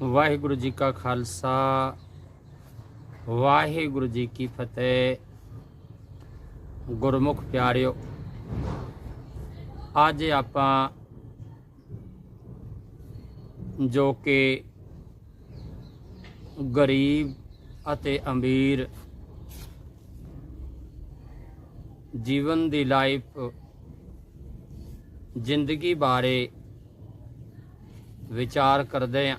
ਵਾਹਿਗੁਰੂ ਜੀ ਕਾ ਖਾਲਸਾ, ਵਾਹਿਗੁਰੂ ਜੀ ਕੀ ਫਤਿਹ। ਗੁਰਮੁਖ ਪਿਆਰਿਓ, ਅੱਜ ਆਪਾਂ ਜੋ ਕਿ ਗਰੀਬ ਅਤੇ ਅਮੀਰ ਜੀਵਨ ਦੀ ਲਾਈਫ, ਜ਼ਿੰਦਗੀ ਬਾਰੇ ਵਿਚਾਰ ਕਰਦੇ ਹਾਂ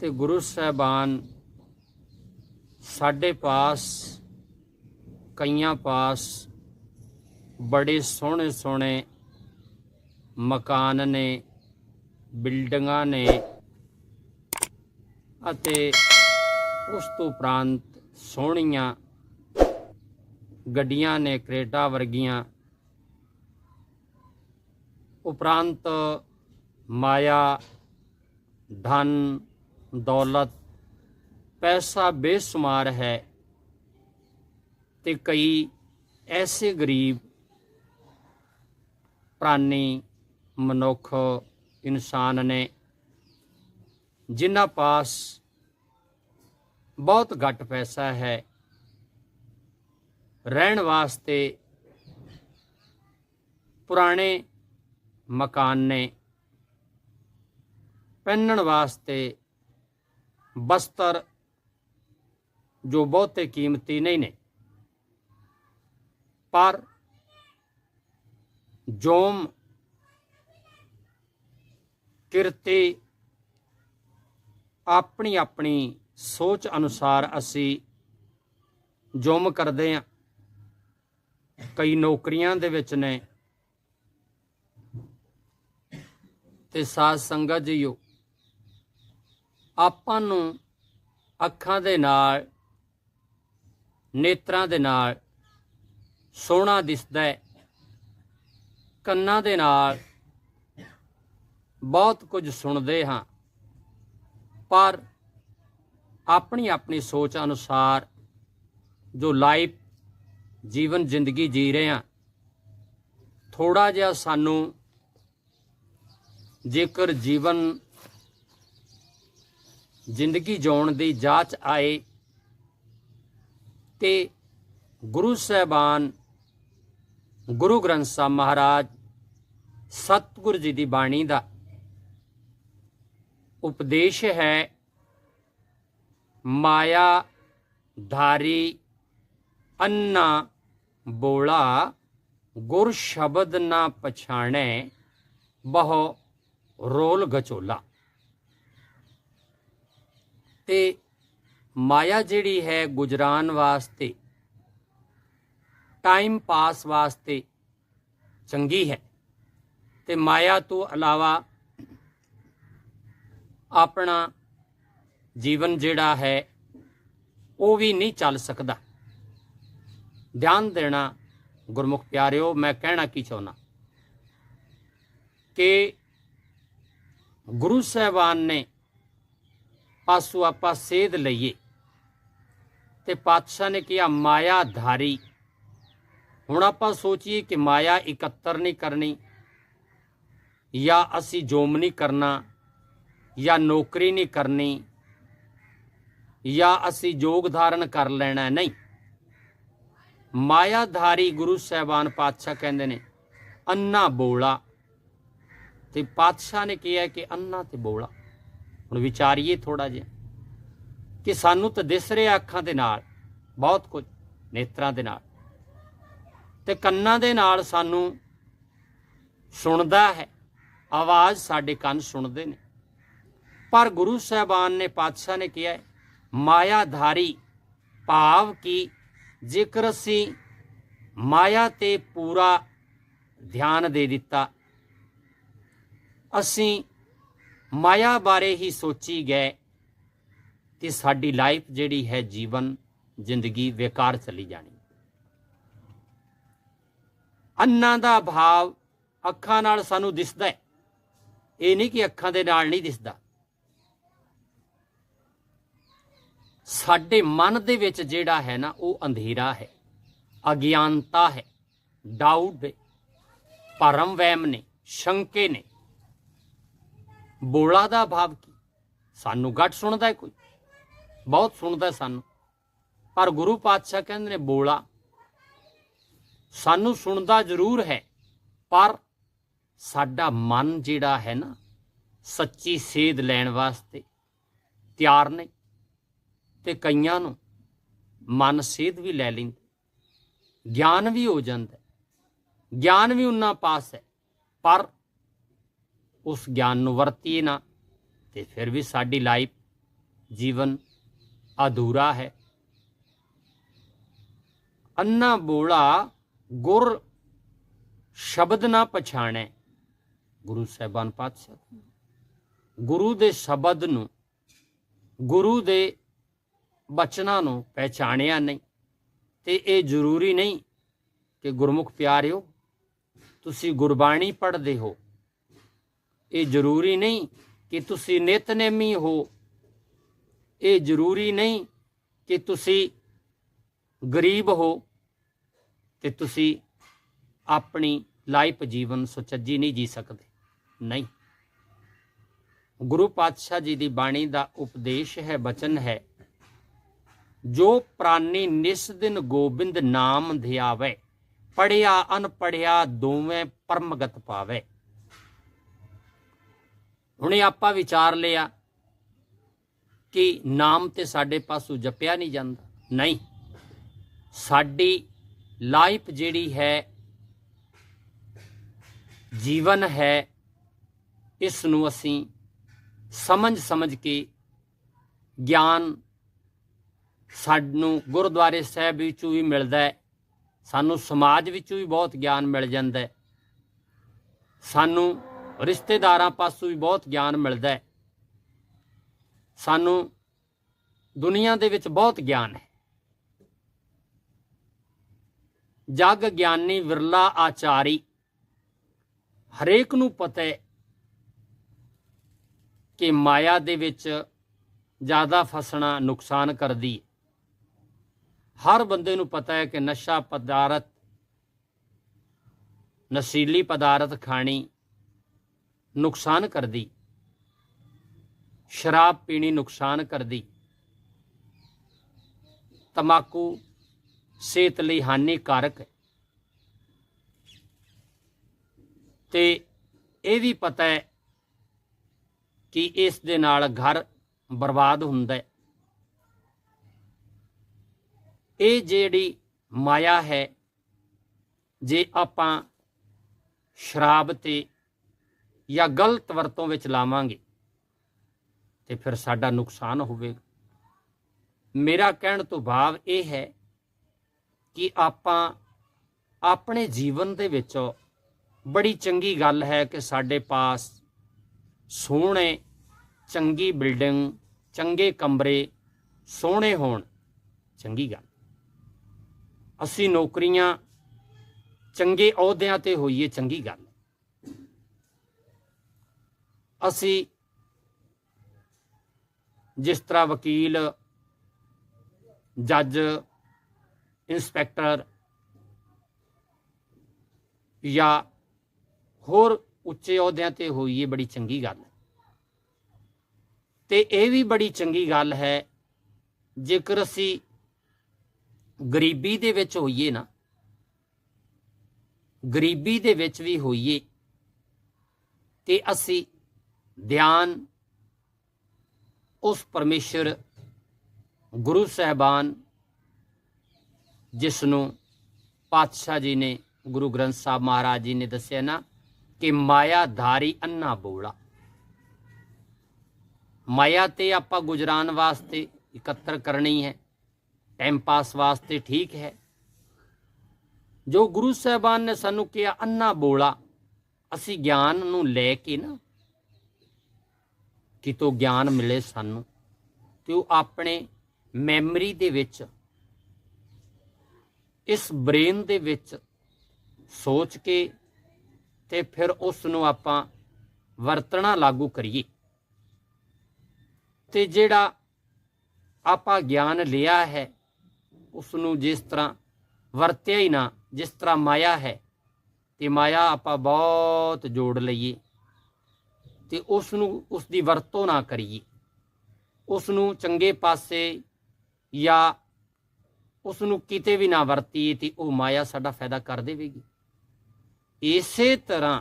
ਤੇ ਗੁਰੂ ਸਾਹਿਬਾਨ ਸਾਡੇ ਪਾਸ, ਕਈਆਂ ਪਾਸ ਬੜੇ ਸੋਹਣੇ ਸੋਹਣੇ ਮਕਾਨ ਨੇ, ਬਿਲਡਿੰਗਾਂ ਨੇ ਅਤੇ ਉਸ ਤੋਂ ਉਪਰੰਤ ਸੋਹਣੀਆਂ ਗੱਡੀਆਂ ਨੇ, ਕ੍ਰੇਟਾ ਵਰਗੀਆਂ। ਉਪਰੰਤ ਮਾਇਆ, ਧਨ ਦੌਲਤ, ਪੈਸਾ ਬੇਸ਼ੁਮਾਰ ਹੈ ਤੇ ਕਈ ਐਸੇ ਗਰੀਬ, ਪ੍ਰਾਨੀ, ਮਨੁੱਖ, ਇਨਸਾਨ ਨੇ ਜਿਨ੍ਹਾਂ ਪਾਸ ਬਹੁਤ ਘੱਟ ਪੈਸਾ ਹੈ, ਰਹਿਣ ਵਾਸਤੇ ਪੁਰਾਣੇ ਮਕਾਨ ਨੇ, ਪਹਿਨਣ ਵਾਸਤੇ ਬਸਤਰ ਜੋ ਬਹੁਤੇ ਕੀਮਤੀ ਨਹੀਂ ਨੇ। ਪਰ ਜੋਮ ਕਿਰਤੀ ਆਪਣੀ ਆਪਣੀ ਸੋਚ ਅਨੁਸਾਰ ਅਸੀਂ ਜੁਮ ਕਰਦੇ ਹਾਂ। ਕਈ ਨੌਕਰੀਆਂ ਦੇ ਵਿੱਚ ਨੇ। ਤੇ ਸਾਧ ਸੰਗਤ ਜੀਓ ਆਪਾਂ ਨੂੰ ਅੱਖਾਂ ਦੇ ਨਾਲ, ਨੇਤਰਾਂ ਦੇ ਨਾਲ ਸੋਹਣਾ ਦਿਸਦਾ ਹੈ। ਕੰਨਾਂ ਦੇ ਨਾਲ ਬਹੁਤ ਕੁਝ ਸੁਣਦੇ ਹਾਂ। ਪਰ ਆਪਣੀ ਆਪਣੀ ਸੋਚ ਅਨੁਸਾਰ ਜੋ ਲਾਈਫ, ਜੀਵਨ, ਜ਼ਿੰਦਗੀ ਜੀ ਰਹੇ ਹਾਂ ਥੋੜਾ ਜਿਹਾ ਸਾਨੂੰ ਜੇਕਰ ਜੀਵਨ ਜ਼ਿੰਦਗੀ ਜਿਉਣ ਦੀ ਜਾਂਚ ਆਏ ਤੇ ਗੁਰੂ ਸਾਹਿਬਾਨ ਗੁਰੂ ਗ੍ਰੰਥ ਸਾਹਿਬ ਮਹਾਰਾਜ ਸਤਿਗੁਰ ਜੀ ਦੀ ਬਾਣੀ ਦਾ ਉਪਦੇਸ਼ ਹੈ ਮਾਇਆ ਧਾਰੀ ਅੰਨਾ ਬੋਲਾ, ਗੁਰ ਸ਼ਬਦ ਨਾ ਪਛਾਣੈ ਬਹੁ ਰੋਲ ਗਚੋਲਾ। ਤੇ ਮਾਇਆ ਜਿਹੜੀ ਹੈ ਗੁਜਰਾਨ ਵਾਸਤੇ ਟਾਈਮ ਪਾਸ ਵਾਸਤੇ ਚੰਗੀ ਹੈ। ਤੇ ਮਾਇਆ ਤੋਂ ਇਲਾਵਾ ਆਪਣਾ ਜੀਵਨ ਜਿਹੜਾ ਹੈ, ਉਹ ਵੀ ਨਹੀਂ ਚੱਲ ਸਕਦਾ। ਧਿਆਨ ਦੇਣਾ ਗੁਰਮੁਖ ਪਿਆਰਿਓ, ਮੈਂ ਕਹਿਣਾ ਕੀ ਚਾਹੁੰਦਾ? ਕਿ ਗੁਰੂ ਸਾਹਿਬਾਨ ਨੇ ਪਾਸੋਂ ਆਪਾਂ ਸੇਧ ਲਈਏ। ਤੇ ਪਾਤਸ਼ਾਹ ਨੇ ਕਿਹਾ, ਮਾਇਆ ਧਾਰੀ। ਹੁਣ ਆਪਾਂ ਸੋਚੀਏ ਕਿ ਮਾਇਆ ਇਕੱਤਰ ਨਹੀਂ ਕਰਨੀ, ਜਾਂ ਅਸੀਂ ਜੋਮ ਨਹੀਂ ਕਰਨਾ, ਜਾਂ ਨੌਕਰੀ ਨਹੀਂ ਕਰਨੀ, ਜਾਂ ਅਸੀਂ ਯੋਗ ਧਾਰਨ ਕਰ ਲੈਣਾ ਨਹੀਂ। ਮਾਇਆਧਾਰੀ ਗੁਰੂ ਸਾਹਿਬਾਨ ਪਾਤਸ਼ਾਹ ਕਹਿੰਦੇ ਨੇ, ਅੰਨਾ ਬੋਲਾ। ਤੇ ਪਾਤਸ਼ਾਹ ਨੇ ਕਿਹਾ ਕਿ ਅੰਨਾ ਤੇ ਬੋਲਾ। ਹੁਣ ਵਿਚਾਰੀਏ ਥੋੜਾ ਜਿਹਾ ਕਿ ਸਾਨੂੰ ਤਾਂ ਦਿਸ ਰਿਹਾ ਅੱਖਾਂ ਦੇ ਨਾਲ ਬਹੁਤ ਕੁਝ ਨੇਤਰਾਂ ਦੇ ਨਾਲ। ਤੇ ਕੰਨਾਂ ਦੇ ਨਾਲ ਸਾਨੂੰ ਸੁਣਦਾ ਹੈ ਆਵਾਜ਼ ਸਾਡੇ ਕੰਨ ਸੁਣਦੇ ਨੇ। ਪਰ ਗੁਰੂ ਸਾਹਿਬਾਨ ਨੇ ਪਾਤਸ਼ਾਹ ਨੇ ਕਿਹਾ ਹੈ, ਮਾਇਆਧਾਰੀ ਭਾਵ ਕੀ ਜੇਕਰ ਅਸੀਂ ਮਾਇਆ ਤੇ ਪੂਰਾ ਧਿਆਨ ਦੇ ਦਿੱਤਾ ਅਸੀਂ ਮਾਇਆ ਬਾਰੇ ਹੀ ਸੋਚੀ ਗਏ ਤੇ ਸਾਡੀ ਲਾਈਫ ਜਿਹੜੀ ਹੈ ਜੀਵਨ, ਜ਼ਿੰਦਗੀ ਬੇਕਾਰ ਚਲੀ ਜਾਣੀ। ਅੰਨਾਂ ਦਾ ਭਾਵ ਅੱਖਾਂ ਨਾਲ ਸਾਨੂੰ ਦਿਸਦਾ ਹੈ। ਇਹ ਨਹੀਂ ਕਿ ਅੱਖਾਂ ਦੇ ਨਾਲ ਨਹੀਂ ਦਿਸਦਾ। ਸਾਡੇ ਮਨ ਦੇ ਵਿੱਚ ਜਿਹੜਾ ਹੈ ਨਾ, ਉਹ ਅੰਧੇਰਾ ਹੈ, ਅਗਿਆਨਤਾ ਹੈ ਡਾਊਟ ਭਰਮ ਵਹਿਮ ਨੇ, ਸ਼ੰਕੇ ਨੇ। ਬੋਲਾ ਦਾ ਭਾਵ ਕੀ? ਸਾਨੂੰ ਘੱਟ ਸੁਣਦਾ ਹੈ ਕੋਈ? ਬਹੁਤ ਸੁਣਦਾ ਸਾਨੂੰ। ਪਰ ਗੁਰੂ ਪਾਤਸ਼ਾਹ ਕਹਿੰਦੇ ਨੇ ਬੋਲਾ। ਸਾਨੂੰ ਸੁਣਦਾ ਜ਼ਰੂਰ ਹੈ, ਪਰ ਸਾਡਾ ਮਨ ਜਿਹੜਾ ਹੈ ਨਾ, ਸੱਚੀ ਸੇਧ ਲੈਣ ਵਾਸਤੇ ਤਿਆਰ ਨਹੀਂ। ਤੇ ਕਈਆਂ ਨੂੰ ਮਨ ਸੇਧ ਵੀ ਲੈ ਲੈਂਦਾ ਗਿਆਨ ਵੀ ਹੋ ਜਾਂਦਾ ਗਿਆਨ ਵੀ ਉਹਨਾਂ ਪਾਸ ਹੈ, ਪਰ ਉਸ ਗਿਆਨ ਨੂੰ ਵਰਤੀਏ ਨਾ, ਤੇ ਫਿਰ ਵੀ ਸਾਡੀ ਲਾਈਫ ਜੀਵਨ ਅਧੂਰਾ ਹੈ। ਅੰਨਾ ਬੋਲਾ ਗੁਰ ਸ਼ਬਦ ਨਾ ਪਛਾਣੈ, ਗੁਰੂ ਸਾਹਿਬਾਨ ਪਾਤਸ਼ਾਹ। ਗੁਰੂ ਦੇ ਸ਼ਬਦ ਨੂੰ, ਗੁਰੂ ਦੇ ਬਚਨਾਂ ਨੂੰ ਪਹਿਚਾਣਿਆ ਨਹੀਂ, ਤੇ ਇਹ ਜ਼ਰੂਰੀ ਨਹੀਂ ਕਿ ਗੁਰਮੁਖ ਪਿਆਰਿਓ, ਤੁਸੀਂ ਗੁਰਬਾਣੀ ਪੜ੍ਹਦੇ ਹੋ ਇਹ ਜ਼ਰੂਰੀ ਨਹੀਂ ਕਿ ਤੁਸੀਂ ਨਿਤਨੇਮੀ ਹੋ। ਇਹ ਜ਼ਰੂਰੀ ਨਹੀਂ ਕਿ ਤੁਸੀਂ ਗਰੀਬ ਹੋ ਤੇ ਤੁਸੀਂ ਆਪਣੀ ਲਾਈਫ ਜੀਵਨ ਸੁਚੱਜੀ ਨਹੀਂ ਜੀ ਸਕਦੇ। ਨਹੀਂ। ਗੁਰੂ ਪਾਤਸ਼ਾਹ ਜੀ ਦੀ ਬਾਣੀ ਦਾ ਉਪਦੇਸ਼ ਹੈ, ਬਚਨ ਹੈ, ਜੋ ਪ੍ਰਾਨੀ ਨਿਸ ਦਿਨ ਗੋਬਿੰਦ ਨਾਮ ਧਿਆਵੇ ਪੜਿਆ ਅਨਪੜਿਆ ਦੋਵੇਂ ਪਰਮਗਤ ਪਾਵੇ। ਹੁਣੇ ਆਪਾਂ ਵਿਚਾਰ ਲਿਆ ਕਿ ਨਾਮ ਤੇ ਸਾਡੇ ਪਾਸੋਂ ਜਪਿਆ ਨਹੀਂ ਜਾਂਦਾ। ਨਹੀਂ। ਸਾਡੀ ਲਾਈਫ ਜਿਹੜੀ ਹੈ, ਜੀਵਨ ਹੈ ਇਸ ਨੂੰ ਅਸੀਂ ਸਮਝ ਸਮਝ ਕੇ ਗਿਆਨ ਸਾਨੂੰ ਗੁਰਦੁਆਰੇ ਸਾਹਿਬ ਵਿੱਚੋਂ ਵੀ ਮਿਲਦਾ ਹੈ। ਸਾਨੂੰ ਸਮਾਜ ਵਿੱਚੋਂ ਵੀ ਬਹੁਤ ਗਿਆਨ ਮਿਲ ਜਾਂਦਾ ਹੈ। ਸਾਨੂੰ ਰਿਸ਼ਤੇਦਾਰਾਂ ਪਾਸੋਂ ਵੀ ਬਹੁਤ ਗਿਆਨ ਮਿਲਦਾ ਹੈ। ਸਾਨੂੰ ਦੁਨੀਆ ਦੇ ਵਿੱਚ ਬਹੁਤ ਗਿਆਨ ਹੈ। ਜਗ ਗਿਆਨੀ ਵਿਰਲਾ ਆਚਾਰੀ, ਹਰੇਕ ਨੂੰ ਪਤਾ ਹੈ ਕਿ ਮਾਇਆ ਦੇ ਵਿੱਚ ਜ਼ਿਆਦਾ ਫਸਣਾ ਨੁਕਸਾਨ ਕਰਦੀ ਹੈ। ਹਰ ਬੰਦੇ ਨੂੰ ਪਤਾ ਹੈ ਕਿ ਨਸ਼ਾ ਪਦਾਰਥ, ਨਸ਼ੀਲੀ ਪਦਾਰਥ ਖਾਣੀ ਨੁਕਸਾਨ ਕਰਦੀ। ਸ਼ਰਾਬ ਪੀਣੀ ਨੁਕਸਾਨ ਕਰਦੀ। ਤਮਾਕੂ ਸਿਹਤ ਲਈ ਹਾਨੀਕਾਰਕ ਹੈ। ਤੇ ਇਹ ਵੀ ਪਤਾ ਹੈ ਕਿ ਇਸ ਦੇ ਨਾਲ ਘਰ ਬਰਬਾਦ ਹੁੰਦਾ ਹੈ। ਇਹ ਜਿਹੜੀ ਮਾਇਆ ਹੈ, ਜੇ ਆਪਾਂ ਸ਼ਰਾਬ ਤੇ ਜਾਂ ਗਲਤ ਵਰਤੋਂ ਵਿੱਚ ਲਾਵਾਂਗੇ ਤੇ ਫਿਰ ਸਾਡਾ ਨੁਕਸਾਨ ਹੋਵੇਗਾ। ਮੇਰਾ ਕਹਿਣ ਤੋਂ ਭਾਵ ਇਹ ਹੈ ਕਿ ਆਪਾਂ ਆਪਣੇ ਜੀਵਨ ਦੇ ਵਿੱਚ ਬੜੀ ਚੰਗੀ ਗੱਲ ਹੈ ਕਿ ਸਾਡੇ ਪਾਸ ਸੋਹਣੇ, ਚੰਗੀ ਬਿਲਡਿੰਗ, ਚੰਗੇ ਕਮਰੇ, ਸੋਹਣੇ ਹੋਣ, ਚੰਗੀ ਗੱਲ। ਅਸੀਂ ਨੌਕਰੀਆਂ ਚੰਗੇ ਅਹੁਦਿਆਂ ਤੇ ਹੋਈਏ, ਚੰਗੀ ਗੱਲ। ਅਸੀਂ ਜਿਸ ਤਰ੍ਹਾਂ ਵਕੀਲ, ਜੱਜ, ਇੰਸਪੈਕਟਰ ਜਾਂ ਹੋਰ ਉੱਚੇ ਅਹੁਦਿਆਂ ਤੇ ਹੋਈਏ ਬੜੀ ਚੰਗੀ ਗੱਲ ਹੈ। ਤੇ ਇਹ ਵੀ ਬੜੀ ਚੰਗੀ ਗੱਲ ਹੈ, ਜੇਕਰ ਅਸੀਂ ਗਰੀਬੀ ਦੇ ਵਿੱਚ ਹੋਈਏ ਨਾ, ਗਰੀਬੀ ਦੇ ਵਿੱਚ ਵੀ ਹੋਈਏ ਤੇ ਅਸੀਂ ਧਿਆਨ ਉਸ ਪਰਮੇਸ਼ਰ ਗੁਰੂ ਸਾਹਿਬਾਨ ਜਿਸ ਨੂੰ ਪਾਤਸ਼ਾਹ ਜੀ ਨੇ ਗੁਰੂ ਗ੍ਰੰਥ ਸਾਹਿਬ ਮਹਾਰਾਜ ਜੀ ਨੇ ਦੱਸਿਆ ਨਾ ਕਿ ਮਾਇਆ ਧਾਰੀ ਅੰਨਾ ਬੋਲਾ। ਮਾਇਆ ਤੇ ਆਪਾਂ ਗੁਜਰਾਨ ਵਾਸਤੇ ਇਕੱਤਰ ਕਰਨੀ ਹੈ ਟਾਈਮ ਪਾਸ ਵਾਸਤੇ ਠੀਕ ਹੈ। ਜੋ ਗੁਰੂ ਸਾਹਿਬਾਨ ਨੇ ਸਾਨੂੰ ਕਿਹਾ, ਅੰਨਾ ਬੋਲਾ, ਅਸੀਂ ਗਿਆਨ ਨੂੰ ਲੈ ਕੇ ਨਾ ਕਿਤੋਂ ਗਿਆਨ ਮਿਲੇ ਸਾਨੂੰ ਤੇ ਉਹ ਆਪਣੇ ਮੈਮਰੀ ਦੇ ਵਿੱਚ, ਇਸ ਬ੍ਰੇਨ ਦੇ ਵਿੱਚ ਸੋਚ ਕੇ ਤੇ ਫਿਰ ਉਸ ਨੂੰ ਆਪਾਂ ਵਰਤਣਾ ਲਾਗੂ ਕਰੀਏ। ਤੇ ਜਿਹੜਾ ਆਪਾਂ ਗਿਆਨ ਲਿਆ ਹੈ ਉਸ ਨੂੰ ਜਿਸ ਤਰ੍ਹਾਂ ਵਰਤਿਆ ਹੀ ਨਾ, ਜਿਸ ਤਰ੍ਹਾਂ ਮਾਇਆ ਹੈ, ਤੇ ਮਾਇਆ ਆਪਾਂ ਬਹੁਤ ਜੋੜ ਲਈਏ। ਤੇ ਉਸ ਨੂੰ ਉਸ ਦੀ ਵਰਤੋਂ ਨਾ ਕਰੀਏ। ਉਸ ਨੂੰ ਚੰਗੇ ਪਾਸੇ ਜਾਂ ਉਸ ਨੂੰ ਕਿਤੇ ਵੀ ਨਾ ਵਰਤੀਏ ਤੇ ਉਹ ਮਾਇਆ ਸਾਡਾ ਫਾਇਦਾ ਕਰ ਦੇਵੇਗੀ। ਇਸੇ ਤਰ੍ਹਾਂ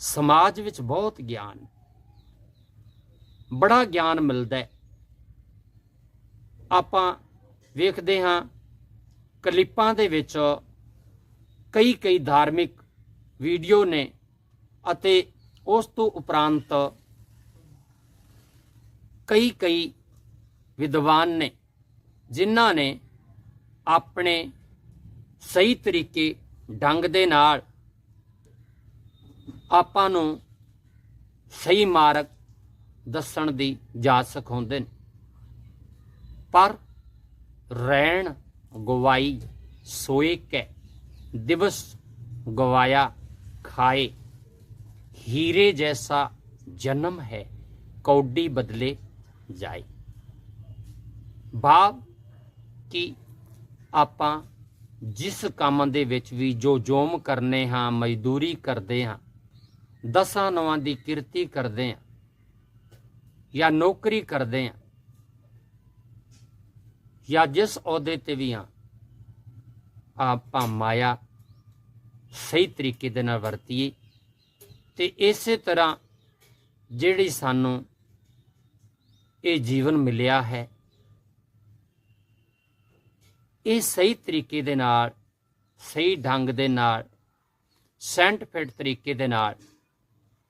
ਸਮਾਜ ਵਿੱਚ ਬਹੁਤ ਗਿਆਨ, ਬੜਾ ਗਿਆਨ ਮਿਲਦਾ ਹੈ। ਆਪਾਂ ਵੇਖਦੇ ਹਾਂ ਕਲਿੱਪਾਂ ਦੇ ਵਿੱਚ ਕਈ ਕਈ ਧਾਰਮਿਕ ਵੀਡੀਓ ਨੇ ਅਤੇ ਉਸ ਤੋਂ ਉਪਰੰਤ ਕਈ ਕਈ ਵਿਦਵਾਨ ਨੇ, ਜਿਨ੍ਹਾਂ ਨੇ ਆਪਣੇ ਸਹੀ ਤਰੀਕੇ, ਢੰਗ ਦੇ ਨਾਲ ਆਪਾਂ ਨੂੰ ਸਹੀ ਮਾਰਗ ਦੱਸਣ ਦੀ ਜਾਚ ਸਿਖਾਉਂਦੇ ਨੇ। ਪਰ ਰਹਿਣ ਗਵਾਈ ਸੋਏ ਕੈ, ਦਿਵਸ ਗਵਾਇਆ ਖਾਏ। ਹੀਰੇ ਜੈਸਾ ਜਨਮ ਹੈ, ਕੌਡੀ ਬਦਲੇ ਜਾਏ। ਭਾਵ ਕਿ ਆਪਾਂ ਜਿਸ ਕੰਮ ਦੇ ਵਿੱਚ ਵੀ ਜੋ ਜੋਮ ਕਰਨੇ ਹਾਂ, ਮਜ਼ਦੂਰੀ ਕਰਦੇ ਹਾਂ, ਦਸਾਂ ਨਵਾਂ ਦੀ ਕਿਰਤੀ ਕਰਦੇ ਹਾਂ ਜਾਂ ਨੌਕਰੀ ਕਰਦੇ ਹਾਂ ਜਾਂ ਜਿਸ ਅਹੁਦੇ ਤੇ ਵੀ ਹਾਂ, ਆਪਾਂ ਮਾਇਆ ਸਹੀ ਤਰੀਕੇ ਦੇ ਨਾਲ ਵਰਤੀਏ। ਤੇ ਇਸੇ ਤਰ੍ਹਾਂ ਜਿਹੜੀ ਸਾਨੂੰ ਇਹ ਜੀਵਨ ਮਿਲਿਆ ਹੈ, ਇਹ ਸਹੀ ਤਰੀਕੇ ਦੇ ਨਾਲ, ਸਹੀ ਢੰਗ ਦੇ ਨਾਲ, ਸੈਂਟ ਫਿਟ ਤਰੀਕੇ ਦੇ ਨਾਲ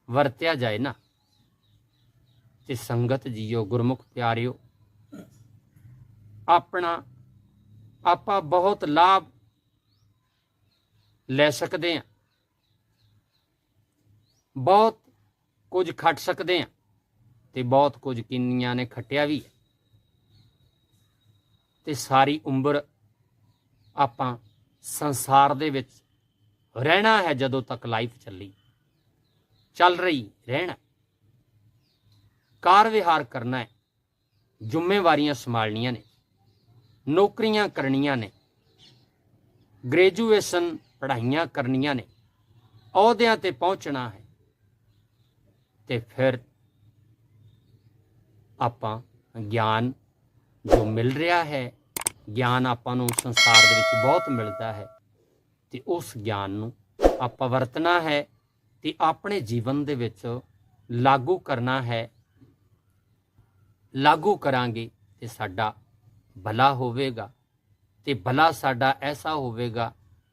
ਵਰਤਿਆ ਜਾਏ ਨਾ। ਤੇ ਸੰਗਤ ਜੀਓ, ਗੁਰਮੁਖ ਪਿਆਰਿਓ, ਆਪਣਾ, ਆਪਾਂ ਬਹੁਤ ਲਾਭ ਲੈ ਸਕਦੇ ਹਾਂ। ਬਹੁਤ ਕੁਝ ਖੱਟ ਸਕਦੇ ਹਾਂ ਤੇ ਬਹੁਤ ਕੁਝ ਕਿੰਨੀਆਂ ਨੇ ਖੱਟਿਆ ਵੀ ਹੈ। ਤੇ ਸਾਰੀ ਉਮਰ ਆਪਾਂ ਸੰਸਾਰ ਦੇ ਵਿੱਚ ਰਹਿਣਾ ਹੈ ਜਦੋਂ ਤੱਕ ਲਾਈਫ ਚੱਲੀ। ਚੱਲ ਰਹੀ, ਰਹਿਣਾ। ਕਾਰ ਵਿਹਾਰ ਕਰਨਾ ਹੈ। ਜ਼ਿੰਮੇਵਾਰੀਆਂ ਸੰਭਾਲਣੀਆਂ ਨੇ। ਨੌਕਰੀਆਂ ਕਰਨੀਆਂ ਨੇ। ਗ੍ਰੈਜੂਏਸ਼ਨ ਪੜ੍ਹਾਈਆਂ ਕਰਨੀਆਂ ਨੇ। ਅਹੁਦਿਆਂ ਤੇ ਪਹੁੰਚਣਾ ਹੈ। ਤੇ ਫਿਰ ਆਪਾਂ ਗਿਆਨ ਜੋ ਮਿਲ ਰਿਹਾ ਹੈ, ਗਿਆਨ ਆਪਾਂ ਨੂੰ ਸੰਸਾਰ ਦੇ ਵਿੱਚ ਬਹੁਤ ਮਿਲਦਾ ਹੈ ਤੇ ਉਸ ਗਿਆਨ ਨੂੰ ਆਪਾਂ ਵਰਤਣਾ ਹੈ ਤੇ ਆਪਣੇ ਜੀਵਨ ਦੇ ਵਿੱਚ ਲਾਗੂ ਕਰਨਾ ਹੈ। ਲਾਗੂ ਕਰਾਂਗੇ ਤੇ ਸਾਡਾ ਭਲਾ ਹੋਵੇਗਾ ਤੇ ਭਲਾ ਸਾਡਾ ਐਸਾ ਹੋਵੇਗਾ,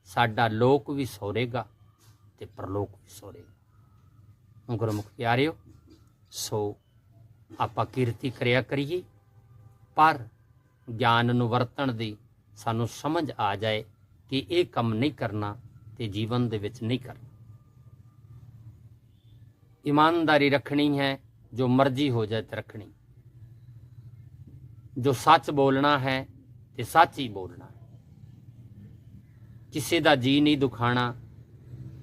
ਸਾਡਾ ਲੋਕ ਵੀ ਸੋਰੇਗਾ ਤੇ ਪਰਲੋਕ ਵੀ ਸੋਰੇਗਾ ਗੁਰਮੁਖ ਪਿਆਰਿਓ, ਸੋ ਆਪਾਂ ਕੀਰਤੀ ਕਰਿਆ ਕਰੀਏ, ਪਰ ਗਿਆਨ ਨੂੰ ਵਰਤਣ ਦੀ ਸਾਨੂੰ ਸਮਝ ਆ ਜਾਏ ਕਿ ਇਹ ਕੰਮ ਨਹੀਂ ਕਰਨਾ ਤੇ ਜੀਵਨ ਦੇ ਵਿੱਚ ਨਹੀਂ ਕਰਨਾ। ਇਮਾਨਦਾਰੀ ਰੱਖਣੀ ਹੈ, ਜੋ ਮਰਜ਼ੀ ਹੋ ਜਾਏ ਤੇ ਰੱਖਣੀ। ਜੋ ਸੱਚ ਬੋਲਣਾ ਹੈ ਤੇ ਸੱਚ ਹੀ ਬੋਲਣਾ ਹੈ। ਕਿਸੇ ਦਾ ਜੀ ਨਹੀਂ ਦੁਖਾਣਾ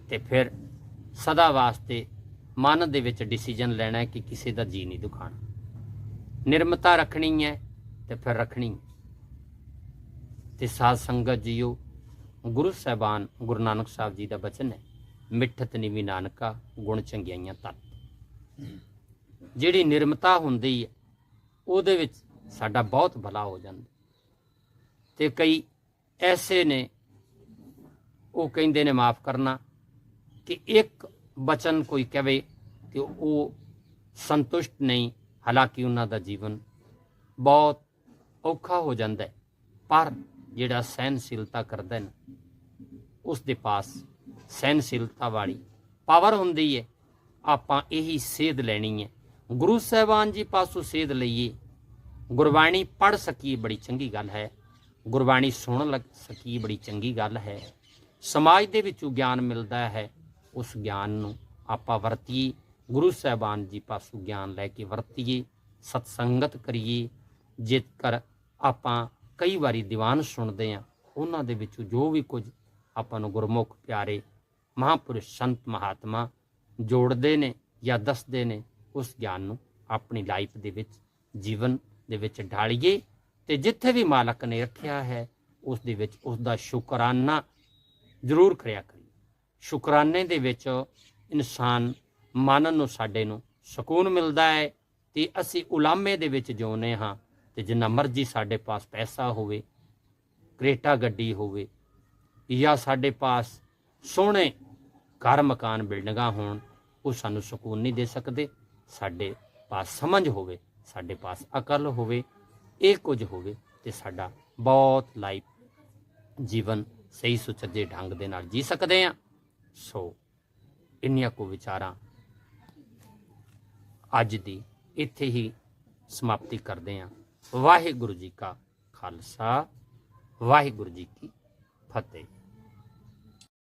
ਤੇ ਫਿਰ ਸਦਾ ਵਾਸਤੇ ਮਨ ਦੇ ਵਿੱਚ ਡਿਸੀਜਨ ਲੈਣਾ ਹੈ ਕਿ ਕਿਸੇ ਦਾ ਜੀ ਨਹੀਂ ਦੁਖਾਣਾ। ਨਿਰਮਤਾ ਰੱਖਣੀ ਹੈ ਤੇ ਫਿਰ ਰੱਖਣੀ ਤੇ ਸਾਧ ਸੰਗਤ ਜੀਓ, ਗੁਰੂ ਸਾਹਿਬਾਨ, ਗੁਰੂ ਨਾਨਕ ਸਾਹਿਬ ਜੀ ਦਾ ਬਚਨ ਹੈ, ਮਿੱਠਤ ਨਿਵੀ ਨਾਨਕਾ, ਗੁਣ ਚੰਗਿਆਈਆਂ ਤਤ। ਜਿਹੜੀ ਨਿਰਮਤਾ ਹੁੰਦੀ ਹੈ, ਉਹਦੇ ਵਿੱਚ ਸਾਡਾ ਬਹੁਤ ਭਲਾ ਹੋ ਜਾਂਦਾ। ਤੇ ਕਈ ਐਸੇ ਨੇ, ਉਹ ਕਹਿੰਦੇ ਨੇ ਮਾਫ ਕਰਨਾ ਕਿ ਇੱਕ ਬਚਨ ਕੋਈ ਕਹੇ ਕਿ ਉਹ ਸੰਤੁਸ਼ਟ ਨਹੀਂ, ਹਾਲਾਂਕਿ ਉਹਨਾਂ ਦਾ ਜੀਵਨ ਬਹੁਤ ਔਖਾ ਹੋ ਜਾਂਦਾ ਹੈ। ਪਰ ਜਿਹੜਾ ਸਹਿਨਸ਼ੀਲਤਾ ਕਰਦਾ ਹੈ ਉਸ ਦੇ ਪਾਸ ਸਹਿਨਸ਼ੀਲਤਾ ਵਾਲੀ ਪਾਵਰ ਹੁੰਦੀ ਹੈ। ਆਪਾਂ ਇਹੀ ਸੇਧ ਲੈਣੀ ਹੈ। ਗੁਰੂ ਸਾਹਿਬਾਨ ਜੀ ਪਾਸੋਂ ਸੇਧ ਲਈਏ। ਗੁਰਬਾਣੀ ਪੜ ਸਕੀਏ ਬੜੀ ਚੰਗੀ ਗੱਲ ਹੈ। ਗੁਰਬਾਣੀ ਸੁਣ ਲੱਗ ਸਕੀਏ ਬੜੀ ਚੰਗੀ ਗੱਲ ਹੈ। ਸਮਾਜ ਦੇ ਵਿੱਚੋਂ ਗਿਆਨ ਮਿਲਦਾ ਹੈ। ਉਸ ਗਿਆਨ ਨੂੰ ਆਪਾਂ ਵਰਤੀਏ, ਗੁਰੂ ਸਾਹਿਬਾਨ ਜੀ ਪਾਸੋਂ ਗਿਆਨ ਲੈ ਕੇ ਵਰਤੀਏ, ਸਤਸੰਗਤ ਕਰੀਏ। ਜੇਕਰ ਆਪਾਂ ਕਈ ਵਾਰੀ ਦੀਵਾਨ ਸੁਣਦੇ ਆ ਉਹਨਾਂ ਦੇ ਵਿੱਚੋਂ ਜੋ ਵੀ ਕੁਝ ਆਪਾਂ ਨੂੰ ਗੁਰਮੁਖ ਪਿਆਰੇ ਮਹਾਪੁਰਸ਼ ਸੰਤ ਮਹਾਤਮਾ ਜੋੜਦੇ ਨੇ ਜਾਂ ਦੱਸਦੇ ਨੇ, ਉਸ ਗਿਆਨ ਨੂੰ ਆਪਣੀ ਲਾਈਫ ਦੇ ਵਿੱਚ, ਜੀਵਨ ਦੇ ਵਿੱਚ ਢਾਲੀਏ। ਤੇ ਜਿੱਥੇ ਵੀ ਮਾਲਕ ਨੇ ਰੱਖਿਆ ਹੈ, ਉਸ ਦੇ ਵਿੱਚ ਉਸ ਦਾ ਸ਼ੁਕਰਾਨਾ ਜ਼ਰੂਰ ਕਰਿਆ ਕਰੀਏ। ਸ਼ੁਕਰਾਨੇ ਦੇ ਵਿੱਚ ਇਨਸਾਨ ਮਨ ਨੂੰ ਸਾਡੇ ਨੂੰ ਸਕੂਨ ਮਿਲਦਾ ਹੈ ਤੇ ਅਸੀਂ ਉਲਾਮੇ ਦੇ ਵਿੱਚ ਜਿਉਂਦੇ ਹਾਂ ਤੇ ਜਿੰਨਾ ਮਰਜ਼ੀ ਸਾਡੇ ਪਾਸ ਪੈਸਾ ਹੋਵੇ, ਕਰੇਟਾ ਗੱਡੀ ਹੋਵੇ ਜਾਂ ਸਾਡੇ ਪਾਸ ਸੋਹਣੇ ਘਰ, ਮਕਾਨ, ਬਿਲਡਿੰਗਾਂ ਹੋਣ, ਉਹ ਸਾਨੂੰ ਸਕੂਨ ਨਹੀਂ ਦੇ ਸਕਦੇ। ਸਾਡੇ ਪਾਸ ਸਮਝ ਹੋਵੇ, ਸਾਡੇ ਪਾਸ ਅਕਲ ਹੋਵੇ, ਇਹ ਕੁਝ ਹੋਵੇ ਤੇ ਸਾਡਾ ਬਹੁਤ ਲਾਈਫ ਜੀਵਨ ਸਹੀ ਸੁਚੱਜੇ ਢੰਗ ਦੇ ਨਾਲ ਜੀ ਸਕਦੇ ਆ ਸੋ ਇੰਨੀਆਂ ਕੋ ਵਿਚਾਰਾਂ ਅੱਜ ਦੀ ਇੱਥੇ ਹੀ ਸਮਾਪਤੀ ਕਰਦੇ ਹਾਂ। ਵਾਹਿਗੁਰੂ ਜੀ ਕਾ ਖਾਲਸਾ, ਵਾਹਿਗੁਰੂ ਜੀ ਕੀ ਫਤਿਹ।